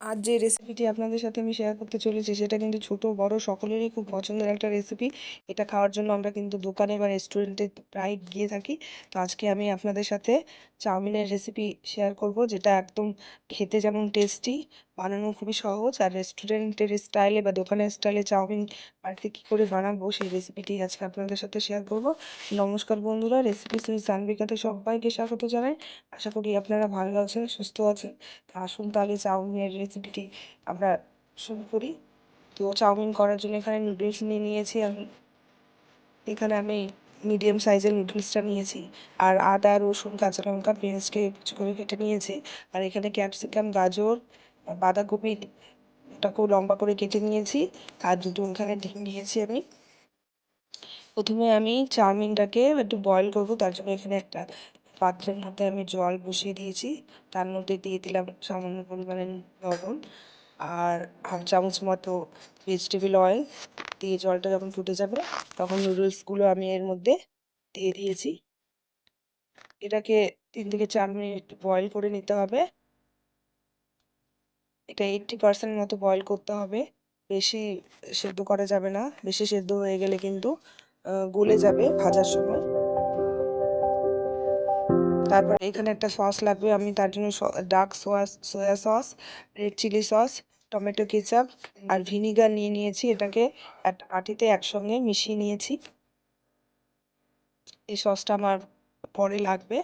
আজ যে রেসিপিটি আপনাদের সাথে আমি শেয়ার করতে চলেছি, সেটা কিন্তু ছোট, বড়, সকলেরই খুব পছন্দের একটা রেসিপি এটা খাওয়ার জন্য আমরা কিন্তু দোকানে বা রেস্টুরেন্টে প্রায় গিয়ে থাকি। তো আজকে আমি আপনাদের সাথে চাউমিনের রেসিপি শেয়ার করব, যেটা একদম খেতে যেমন টেস্টি বানানো খুবই সহজ আর রেস্টুরেন্টের স্টাইলে বা দোকানের স্টাইলে চাউমিন বাড়িতে কী করে বানাবো সেই রেসিপিটি আজকে আপনাদের সাথে শেয়ার করব। নমস্কার বন্ধুরা রেসিপি সুইচ সানবিকাতে সবাইকে স্বাগত জানাই। আশা করি আপনারা ভালো আছেন, সুস্থ আছেন। আসুন তাহলে চাউমিনের রেসিপিটি আমরা শুরু করি। তো চাউমিন করার জন্য এখানে নুডলস নিয়ে নিয়েছি আমি। এখানে আমি মিডিয়াম সাইজের নুডলসটা নিয়েছি। আর আদা, রসুন, কাঁচা লঙ্কা, পেঁয়াজকে কিছু করে কেটে নিয়েছি। আর এখানে ক্যাপসিকাম গাজর বাঁধাকপি ওটাকেও লম্বা করে কেটে নিয়েছি আর দুটো এখানে ডিম নিয়েছি আমি। প্রথমে আমি চাউমিনটাকে একটু বয়েল করব, তার জন্য এখানে একটা পাত্রের মধ্যে আমি জল বসিয়ে দিয়েছি। তার মধ্যে দিয়ে দিলাম সামান্য পরিমাণে লবণ আর হাফ চামচ মতো ভেজিটেবিল অয়েল দিয়ে জলটা যখন ফুটে যাবে, তখন নুডলসগুলো আমি এর মধ্যে দিয়ে দিয়েছি। এটাকে তিন থেকে চার মিনিট বয়েল করে নিতে হবে। এটা এইটটি পার্সেন্ট মতো বয়েল করতে হবে। বেশি সেদ্ধ করা যাবে না, বেশি সেদ্ধ হয়ে গেলে কিন্তু গলে যাবে ভাজার সময়। তারপর এখানে একটা সস লাগবে, আমি তার জন্য dark soya soya sauce red chilli sauce tomato ketchup আর ভিনিগার নিয়ে নিয়েছি। এটাকে বাটিতে একসঙ্গে মিশিয়ে নিয়েছি। এই সসটা আমার পরে লাগবে।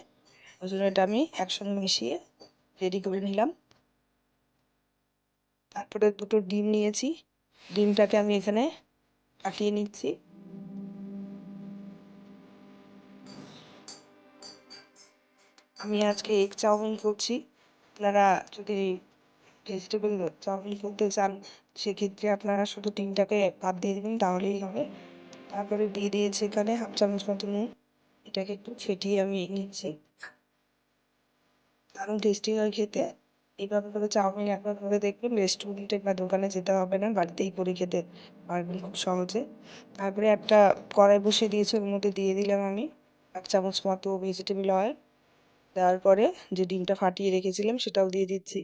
ওই জন্য এটা আমি একসঙ্গে মিশিয়ে রেডি করে নিলাম। তারপরে দুটো ডিম নিয়েছি। ডিমটাকে আমি এখানে কাটিয়ে নিচ্ছি। আমি আজকে এগ চাউমিন করছি। আপনারা যদি ভেজিটেবল চাউমিন করতে চান, সেক্ষেত্রে আপনারা শুধু ডিমটাকে বাদ দিয়ে দেবেন, তাহলেই হবে। তারপরে দিয়ে দিয়েছি এখানে হাফ চামচ মতো নুন। এটাকে একটু ফেটিয়ে আমি নিচ্ছি। দারুণ টেস্টি হয় খেতে। এইভাবে করে চাউমিন একবার করে দেখবেন রেস্টুরেন্টে বা দোকানে যেতে হবে না, বাড়িতেই করে খেতে পারবেন খুব সহজে। তারপরে একটা কড়াই বসিয়ে দিয়েছি, ওর মধ্যে দিয়ে দিলাম আমি এক চামচ মতো ভেজিটেবিল অয়েল দেওয়ার পরে যে ডিমটা ফাটিয়ে রেখেছিলাম সেটাও দিয়ে দিচ্ছি।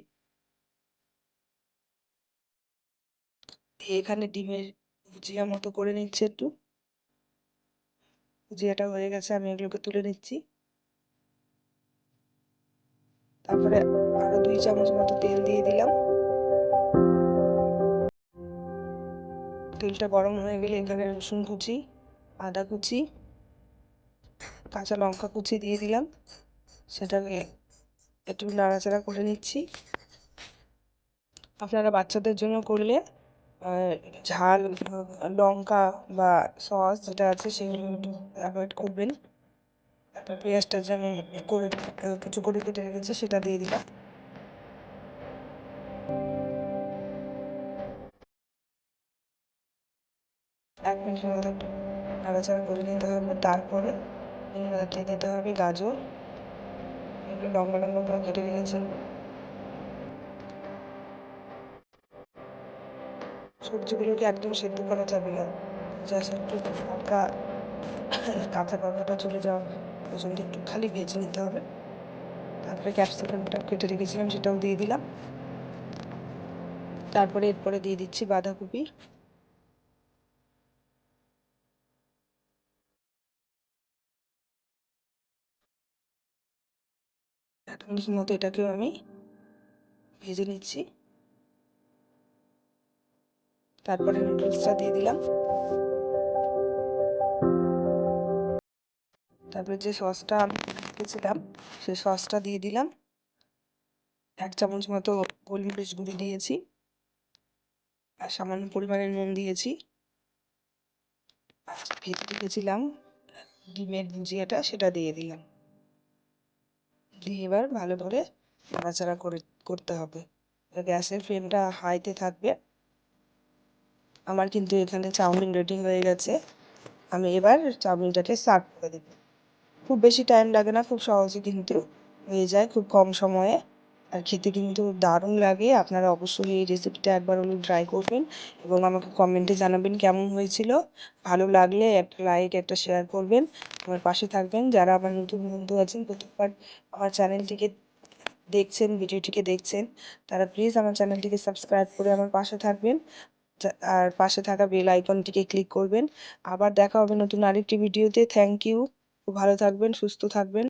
এখানে ডিমের ভুজিয়া মতো করে নিচ্ছি একটু। ভুজিয়াটা হয়ে গেছে, আমি এগুলোকে তুলে নিচ্ছি। তারপরে চামচ মতো তেল দিয়ে দিলাম। তেলটা গরম হয়ে গেলে এখানে রসুন কুচি, আদা কুচি, কাঁচা লঙ্কা কুচি দিয়ে দিলাম। সেটাকে একটু নাড়াচাড়া করে নিচ্ছি। আপনারা বাচ্চাদের জন্য করলে ঝাল, লঙ্কা বা সস যেটা আছে সেগুলো অ্যাভয়েড করবেন। তারপর পেঁয়াজটা যে করে, কিছু করে কেটে রেখেছি সেটা দিয়ে দিলাম। এক মিনিটের মতো একটু নাড়াচাড়া করে নিতে হবে, তারপরে দিয়ে দিতে হবে গাজর। এগুলো লম্বা লম্বা করে কেটে রেখেছি সবজিগুলোকে একদম সেদ্ধ করা যাবে না। জাস্ট একটু হালকা কাঁচা গন্ধটা চলে যাওয়া পর্যন্ত একটু খালি ভেজে নিতে হবে। তারপরে ক্যাপসিকামটা কেটে রেখেছিলাম, সেটাও দিয়ে দিলাম। তারপরে এরপরে দিয়ে দিচ্ছি বাঁধাকপি। এক মতো এটাকেও আমি ভেজে নিচ্ছি। তারপরে নুডলসটা দিয়ে দিলাম। তারপরে যে সসটা আমি রেখেছিলাম, সেই সসটা দিয়ে দিলাম। এক চামচ মতো গোলমরিচ গুঁড়ি দিয়েছি। আর সামান্য পরিমাণে নুন দিয়েছি। ভেজে রেখেছিলাম, ডিমের ভুজিয়াটা, সেটা দিয়ে দিলাম। দিয়ে এবার ভালো করে নাড়াচাড়া করে, করতে হবে। গ্যাসের ফ্লেমটা হাইতে থাকবে। আমার কিন্তু এখানে চাউমিন রেডি হয়ে গেছে। আমি এবার চাউমিনটাকে সার্ভ করে দেব। খুব বেশি টাইম লাগে না, খুব সহজে কিন্তু হয়ে যায়, খুব কম সময়ে। আর খেতে কিন্তু দারুণ লাগে। আপনারা অবশ্যই এই রেসিপিটা একবার হলেও ট্রাই করবেন এবং আমাকে কমেন্টে জানাবেন কেমন হয়েছিল। ভালো লাগলে একটা লাইক একটা শেয়ার করবেন। আমার পাশে থাকবেন। যারা আমার নতুন বন্ধু আছেন প্রথমবার আমার চ্যানেলটিকে দেখছেন ভিডিওটিকে দেখছেন, তারা প্লিজ আমার চ্যানেলটিকে সাবস্ক্রাইব করে আমার পাশে থাকবেন। আর পাশে থাকা বেল আইকনটিকে ক্লিক করবেন। আবার দেখা হবে নতুন আরেকটি ভিডিওতে থ্যাংক ইউ ভালো থাকবেন, সুস্থ থাকবেন।